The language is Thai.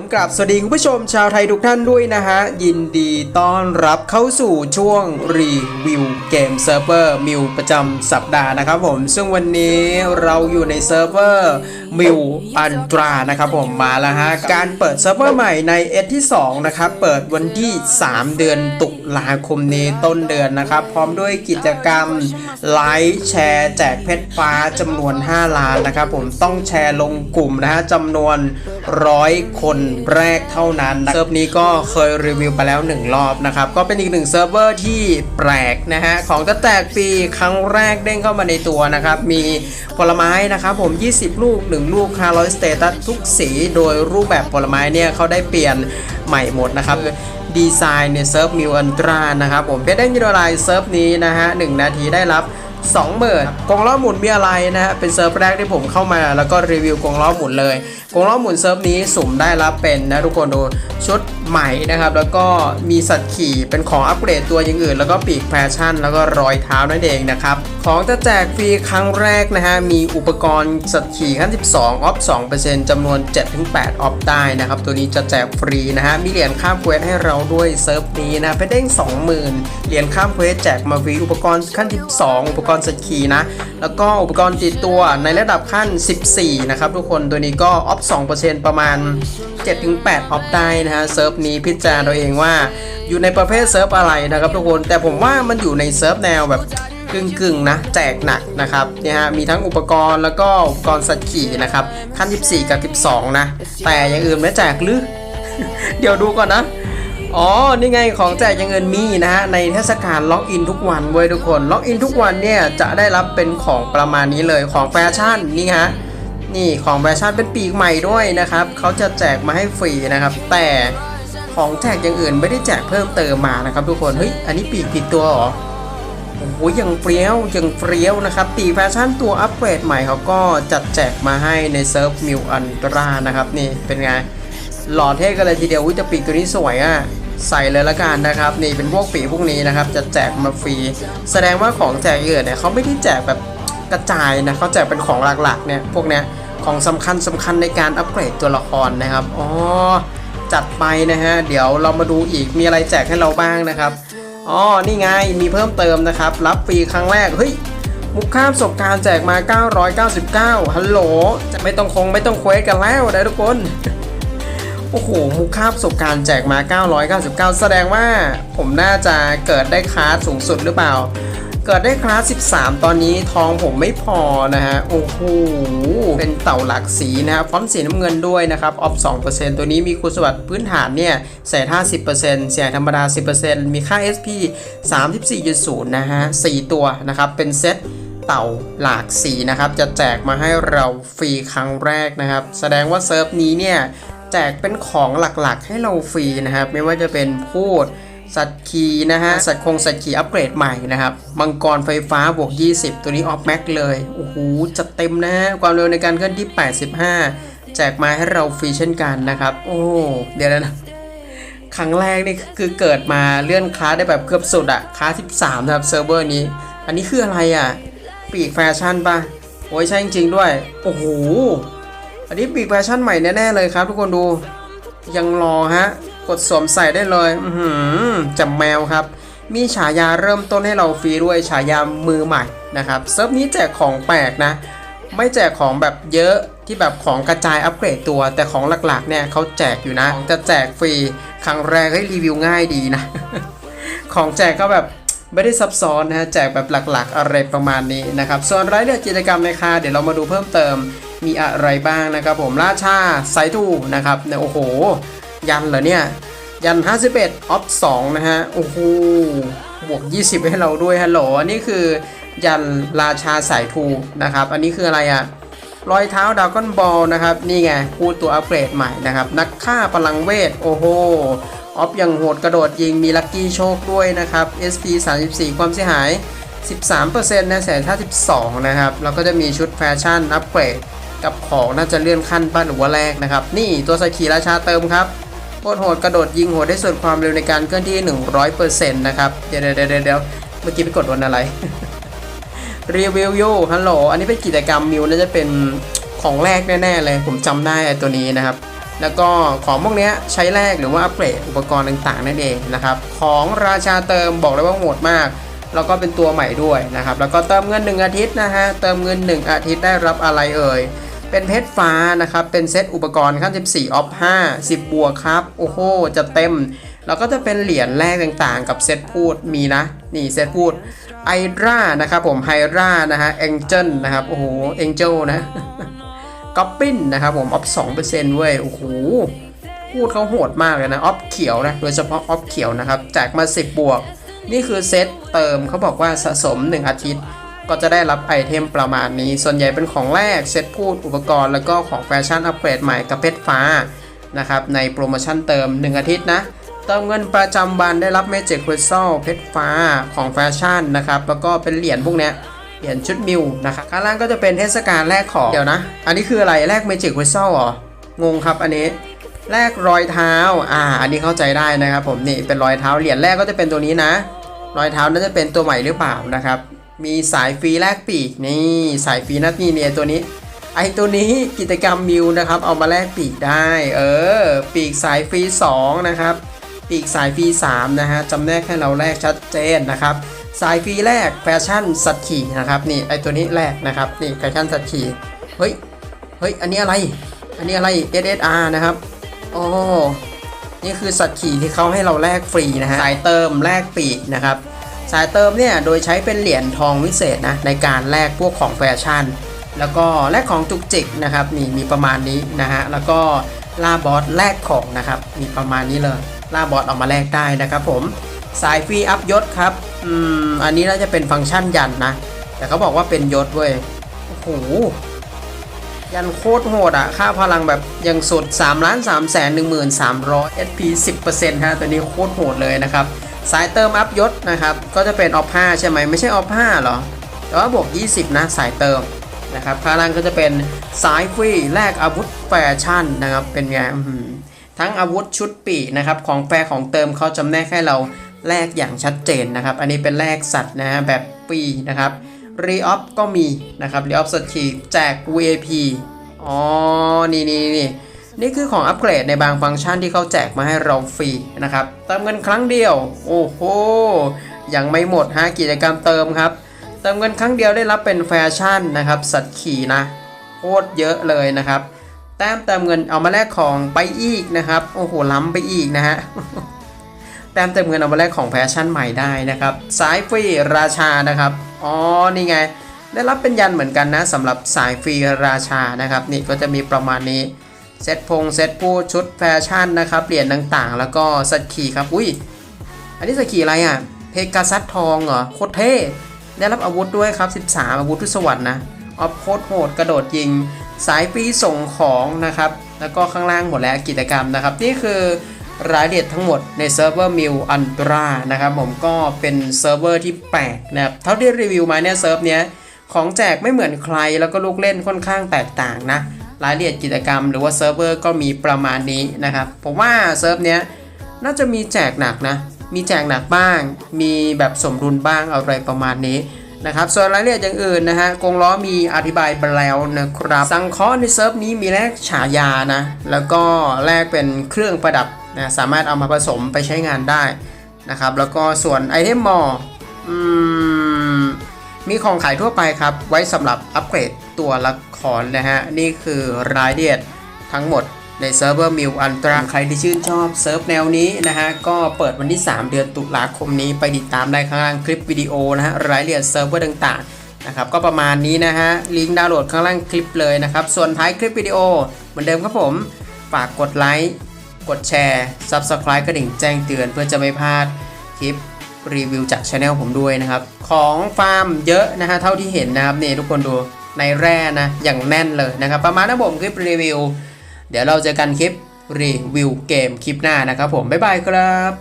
ผมกลับสวัสดีคุณผู้ชมชาวไทยทุกท่านด้วยนะฮะ ยินดีต้อนรับเข้าสู่ช่วงรีวิวเกมเซิร์ฟเวอร์มิวประจำสัปดาห์นะครับผม ซึ่งวันนี้เราอยู่ในเซิร์ฟเวอร์มิวอันตรานะครับผมมาแล้วฮะ การเปิดเซิร์ฟเวอร์ใหม่ในเอที่ 2 นะครับ เปิดวันที่ 3 เดือนตุ ลาคมนี้ต้นเดือนนะครับ พร้อมด้วยกิจกรรมไลค์แชร์แจกเพชรฟ้าจำนวน 5 ล้านนะครับ ผมต้องแชร์ลงกลุ่มนะฮะจำนวนร้อยคนแรกเท่านั้นเซิร์ฟนี้ก็เคยรีวิวไปแล้ว 1 รอบนะครับ ก็เป็นอีกหนึ่งเซิร์ฟเวอร์ที่แปลกนะฮะของจะแตกฟรีครั้งแรกเด้งเข้ามาในตัวนะครับ มีผลไม้นะครับผม 20 ลูก 1 ลูก 500 สเตตัสทุกสี โดยรูปแบบผลไม้เนี่ยเขาได้เปลี่ยนใหม่หมดนะครับ ดีไซน์ในเซิร์ฟมิวอันตรานะครับผมเพชรได้ยินอะไรเซิร์ฟนี้นะฮะหนาทีได้รับ2หมื่นกงล้อหมุนมีอะไรนะฮะเป็นเซิร์ฟแรกที่ผมเข้ามาแล้วก็รีวิวกองล้อหมุนเลยกงล้อหมุนเซิร์ฟนี้สุ่มได้รับเป็นนะทุกคนดูชุดใหม่นะครับ แล้วก็มีสัตว์ขี่เป็นของอัปเกรดตัวอย่างอื่น แล้วก็ปีกแฟชั่น แล้วก็รอยเท้านั่นเองนะครับ ของจะแจกฟรีครั้งแรกนะฮะ มีอุปกรณ์สัตว์ขี่ขั้น 12 ออฟ 2%จำนวน 7-8 ออฟได้นะครับ ตัวนี้จะแจกฟรีนะฮะ มีเหรียญข้ามเควสให้เราด้วยเซิร์ฟนี้นะเพชรเด้ง 20,000 เหรียญข้ามเควสแจกมาฟรีอุปกรณ์ขั้น 12 อุปกรณ์สัตว์ขี่นะ แล้วก็อุปกรณ์ติดตัวในระดับขั้น 14 นะครับทุกคน ตัวนี้ก็ออฟ2%ประมาณ 7-8ออฟได้นะฮะเซิร์ฟนี้พิจารณาตัวเองว่า อยู่ในประเภทเซิร์ฟอะไรนะครับทุกคนแต่ผมว่ามันอยู่ในเซิร์ฟแนวแบบกึ่งๆนะแจกหนักนะครับเนี่ยฮะมีทั้งอุปกรณ์แล้วก็อุปกรณ์สัตว์ขี่นะครับขั้น 14 กับ 12 นะ แต่อย่างอื่นไม่แจกหรือ เดี๋ยวดูก่อนนะ อ๋อ นี่ไงของแจกอย่างเงินมีนะฮะในเทศกาลล็อกอินทุกวันเว้ยทุกคนล็อกอินทุกวันเนี่ยจะได้รับเป็นของประมาณนี้เลยของแฟชั่นนี่ฮะ นี่ของแฟชั่นเป็นปีกใหม่ด้วยนะครับเขาจะแจกมาให้ฟรีนะครับ แต่ของแจกอย่างอื่นไม่ได้แจกเพิ่มเติมมานะครับ ทุกคนเฮ้ยอันนี้ปีกผิดตัวเหรอโอ้โหยังเฟรี้ยวยังเฟรี้ยวนะครับปีแฟชั่นตัวอัปเกรดใหม่เขาก็จัดแจกมาให้ในเซิร์ฟมิวอันตรานะครับนี่เป็นไงหล่อเท่กันเลยทีเดียววิจะปีกตัวนี้สวยอะใส่เลยละกันนะครับ นี่เป็นพวกปีกพวกนี้นะครับ จะแจกมาฟรี แสดงว่าของแจกเอื่นเนี่ยเขาไม่ได้แจกแบบ กระจายนะเขาแจกเป็นของหลักๆเนี่ยพวกเนี้ยของสำคัญสำคัญในการอัปเกรดตัวละครนะครับอ๋อจัดไปนะฮะเดี๋ยวเรามาดูอีกมีอะไรแจกให้เราบ้างนะครับอ๋อนี่ไงมีเพิ่มเติมนะครับ รับฟรีครั้งแรกเฮ้ยมุกข้ามประสบการณ์แจกมา 999 ฮัลโหล จะไม่ต้องคงไม่ต้องเควสกันแล้วนะทุกคน โอ้โห มุกข้ามประสบการณ์แจกมา 999 แสดงว่าผมน่าจะเกิดได้คลาสสูงสุดหรือเปล่า เกิดได้คลาส 13 ตอนนี้ทองผมไม่พอนะฮะ โอ้โห เป็นเต่าหลักสีนะครับฟอนต์สีน้ำเงินด้วยนะครับ ออฟ 2%ตัวนี้มีคุณสมบัติพื้นฐานเนี่ยใส่50%เสียงธรรมดา 10%มีค่า SP 34.0 นะฮะ 4 ตัวนะครับ เป็นเซตเต่าหลากสีนะครับ จะแจกมาให้เราฟรีครั้งแรกนะครับ แสดงว่าเซิร์ฟนี้เนี่ย แจกเป็นของหลักๆ ให้เราฟรีนะครับ ไม่ว่าจะเป็นพูด สัตว์ขีนะฮะ สัตว์คงสัตว์ขีอัปเกรดใหม่นะครับ มังกรไฟฟ้าบวก 20 ตัวนี้ออฟแม็กเลย โอ้โหจัดเต็มนะฮะ ความเร็วในการเคลื่อนที่ 85 แจกมาให้เราฟรีเช่นกันนะครับ โอ้ เดี๋ยวนะครั้งแรกนี่คือเกิดมาเลื่อนคลาสได้แบบเกือบสุดอะคลาส13นะครับเซิร์ฟเวอร์นี้ อันนี้คืออะไรอะปีกแฟชั่นปะโอ้ยใช่จริงๆด้วย โอ้โห อันนี้ปีกแฟชั่นใหม่แน่ๆเลยครับ ทุกคนดู ยังรอฮะ กดสวมใส่ได้เลยอือหือจำแมวครับ มีฉายาเริ่มต้นให้เราฟรีด้วยฉายามือใหม่นะครับเซิร์ฟนี้แจกของแปลกนะ ไม่แจกของแบบเยอะที่แบบของกระจายอัปเกรดตัว แต่ของหลักๆเนี่ยเขาแจกอยู่นะของจะแจกฟรีครั้งแรกให้รีวิวง่ายดีนะ ของแจกก็แบบไม่ได้ซับซ้อนนะฮะแจกแบบหลักๆอะไรประมาณนี้นะครับ ส่วนรายละเอียดกิจกรรมในคาเดี๋ยวเรามาดูเพิ่มเติมมีอะไรบ้างนะครับผมราชาไซทูนะครับเนี่ยโอ้โห ยันเหรอเนี่ย ยัน 51ออฟ2นะฮะ โอ้โห บวก 20 ให้เราด้วยฮัลโหลอันนี้คือยันราชาสายทูนะครับ อันนี้คืออะไรอะรอยเท้าดาวก้อนบอลนะครับ นี่ไงพูดตัวอัปเกรดใหม่นะครับ นักฆ่าพลังเวท โอ้โหออฟยังโหดกระโดดยิงมีลัคกี้โชคด้วยนะครับ SP 34 ความเสียหาย 13%นะแสนท่า12 นะครับ แล้วก็จะมีชุดแฟชั่นอัปเกรดกับของน่าจะเลื่อนขั้นป้าหรือว่าแรกนะครับ นี่ตัวสกีราชาเติมครับ โคตรโหดกระโดดยิงโหดได้สุดความเร็วในการเคลื่อนที่ 100%นะครับเดี๋ยวเดี๋ยวเดี๋ยวเดี๋ยวเมื่อกี้ไปกดวันอะไรรีวิวโยฮัลโหลอันนี้เป็นกิจกรรมมิวน่าจะเป็นของแรกแน่ๆเลย ผมจำได้ไอ้ตัวนี้นะครับ แล้วก็ของพวกเนี้ยใช้แลกหรือว่าอัปเกรดอุปกรณ์ต่างๆนั่นเองนะครับ ของราชาเติมบอกเลยว่าโหดมาก แล้วก็เป็นตัวใหม่ด้วยนะครับ แล้วก็เติมเงิน 1 อาทิตย์นะฮะ เติมเงิน 1 อาทิตย์ได้รับอะไรเอ่ย เป็นเพชรฟ้านะครับ เป็นเซตอุปกรณ์ขั้น14ออฟ5 10 บวกครับ โอ้โห จะเต็ม แล้วก็จะเป็นเหรียญแรกต่างๆ กับเซตพูดมีนะ นี่เซตพูดไอรานะครับผมไฮรานะฮะเอ็งเจิลนะครับ โอ้โหเอ็งเจลนะก๊อปปิ้นนะครับผมออฟ2%เว้ย โอ้โห พูดเขาโหดมากเลยนะ ออฟเขียวนะ โดยเฉพาะออฟเขียวนะครับแจกมา 10 บวก นี่คือเซตเติมเขาบอกว่าสะสม 1 อาทิตย์ ก็จะได้รับไอเทมประมาณนี้ ส่วนใหญ่เป็นของแรกเซตพูดอุปกรณ์แล้วก็ของแฟชั่นอัปเกรดใหม่กับเพชรฟ้านะครับในโปรโมชั่นเติม 1 อาทิตย์นะ เติมเงินประจำวันได้รับเมจิกคริสตัลเพชรฟ้าของแฟชั่นนะครับแล้วก็เป็นเหรียญพวกนี้เหรียญชุดมิวนะครับข้างล่างก็จะเป็นเทศกาลแรกของเดี๋ยวนะ อันนี้คืออะไรแรกเมจิกคริสตัลเหรองงครับอันนี้แรกรอยเท้าอ่าอันนี้เข้าใจได้นะครับผมนี่เป็นรอยเท้าเหรียญแรกก็จะเป็นตัวนี้นะ รอยเท้าน่าจะเป็นตัวใหม่หรือเปล่านะครับ มีสายฟรีแลกปีกนี่สายฟรีนัดนี่เนี่ยตัวนี้ ไอตัวนี้กิจกรรมมิวนะครับ เอามาแลกปีกได้ เออ ปีกสายฟรี 2 นะครับ ปีกสายฟรี 3 นะฮะจำแนกให้เราแลกชัดเจนนะครับ สายฟรีแรกแฟชั่นสัตว์ขี่นะครับนี่ไอตัวนี้แรกนะครับนี่แฟชั่นสัตว์ขี่เฮ้ยเฮ้ยอันนี้อะไร อันนี้อะไร SSR นะครับโอ้นี่คือสัตว์ขี่ที่เขาให้เราแลกฟรีนะฮะสายเติมแลกปีกนะครับ สายเติมเนี่ยโดยใช้เป็นเหรียญทองวิเศษนะในการแลกพวกของแฟชั่น แล้วก็แลกของจุกจิกนะครับนี่มีประมาณนี้นะฮะแล้วก็ล่าบอสแลกของนะครับมีประมาณนี้เลยล่าบอสเอามาแลกได้นะครับผมสายฟรีอัพยศครับอืมอันนี้น่าจะเป็นฟังก์ชันยันนะ แต่เขาบอกว่าเป็นยศเว้ยโอ้โหยันโคตรโหดอะค่าพลังแบบยังสุด3ล้าน3แสน1 3 0 0 SP 10%ฮะตัวนี้โคตรโหดเลยนะครับ สายเติมอัพยศนะครับ ก็จะเป็นออฟ5ใช่ไหมไม่ใช่ออฟ5หรอ แต่ว่าบวก 20 นะ สายเติมนะครับข้างล่างก็จะเป็นสายฟรีแลกอาวุธแฟชั่นนะครับ เป็นไงทั้งอาวุธชุดปีนะครับ ของแฟของเติมเขาจำแนกให้เราแลกอย่างชัดเจนนะครับ อันนี้เป็นแลกสัตว์นะฮะแบบปีนะครับรีออฟก็มีนะครับรีออฟสกีแจก VIP อ๋อ นี่นี่นี่ นี่คือของอัปเกรดในบางฟังก์ชันที่เขาแจกมาให้เราฟรีนะครับ เติมเงินครั้งเดียว โอ้โห ยังไม่หมดฮะกิจกรรมเติมครับ เติมเงินครั้งเดียวได้รับเป็นแฟชั่นนะครับ สัตว์ขี่นะโคตรเยอะเลยนะครับ แต้มเติมเงินเอามาแลกของไปอีกนะครับ โอ้โห ล้ำไปอีกนะฮะ แต้มเติมเงินเอามาแลกของแฟชั่นใหม่ได้นะครับ สายฟรีราชานะครับ อ๋อ นี่ไง ได้รับเป็นยันเหมือนกันนะสำหรับสายฟรีราชานะครับ นี่ก็จะมีประมาณนี้ เซตพงเซตพูชุดแฟชั่นนะครับเหรียญต่างๆ แล้วก็สัตว์ขี่ครับ อุ้ย อันนี้สัตว์ขี่อะไรอะ เพกาซัสทองเหรอ โคตรเท่ ได้รับอาวุธด้วยครับ 13 อาวุธทุสวรรค์นะ ออฟโคตรโหดกระโดดยิง สายฟรีส่งของนะครับ แล้วก็ข้างล่างหมดแล้วกิจกรรมนะครับ นี่คือรายละเอียดทั้งหมดในเซิร์ฟเวอร์มิวอันตรานะครับผมก็เป็นเซิร์ฟเวอร์ที่แปลกนะครับ เท่าที่รีวิวมาเนี่ยเซิร์ฟเนี้ยของแจกไม่เหมือนใครแล้วก็ลูกเล่นค่อนข้างแตกต่างนะ รายละเอียดกิจกรรม หรือว่าเซิร์ฟเวอร์ก็มีประมาณนี้นะครับ ผมว่าเซิร์ฟเนี้ยน่าจะมีแจกหนักนะ มีแจกหนักบ้าง มีแบบสมดุลบ้างอะไรประมาณนี้นะครับ ส่วนรายละเอียดอย่างอื่นนะฮะกงล้อมีอธิบายไปแล้วนะครับ สังเคราะห์ในเซิร์ฟนี้มีแลกฉายานะ แล้วก็แลกเป็นเครื่องประดับนะสามารถเอามาผสมไปใช้งานได้นะครับ แล้วก็ส่วนไอเทมมออมมีของขายทั่วไปครับ ไว้สำหรับอัปเกรดตัวละ ครนะฮะ นี่คือรายละเอียดทั้งหมดในเซิร์ฟเวอร์มิวอันตราใครที่ชื่นชอบเซิร์ฟแนวนี้นะฮะ ก็เปิดวันที่ 3 เดือนตุลาคมนี้ไปติดตามได้ข้างล่างคลิปวิดีโอนะฮะ รายละเอียดเซิร์ฟเวอร์ต่างๆนะครับก็ประมาณนี้นะฮะ ลิงก์ดาวน์โหลดข้างล่างคลิปเลยนะครับ ส่วนท้ายคลิปวิดีโอเหมือนเดิมครับผม ฝากกดไลค์กดแชร์ Subscribe กระดิ่งแจ้งเตือนเพื่อจะไม่พลาดคลิปรีวิวจากช anel ผมด้วยนะครับ ของฟาร์มเยอะนะฮะเท่าที่เห็นนะครับนี่ทุกคนดู ในแร่นะอย่างแน่นเลยนะครับ ประมาณนั้นผมคลิปรีวิว เดี๋ยวเราเจอกันคลิปรีวิวเกมคลิปหน้านะครับผม บ๊ายบายครับ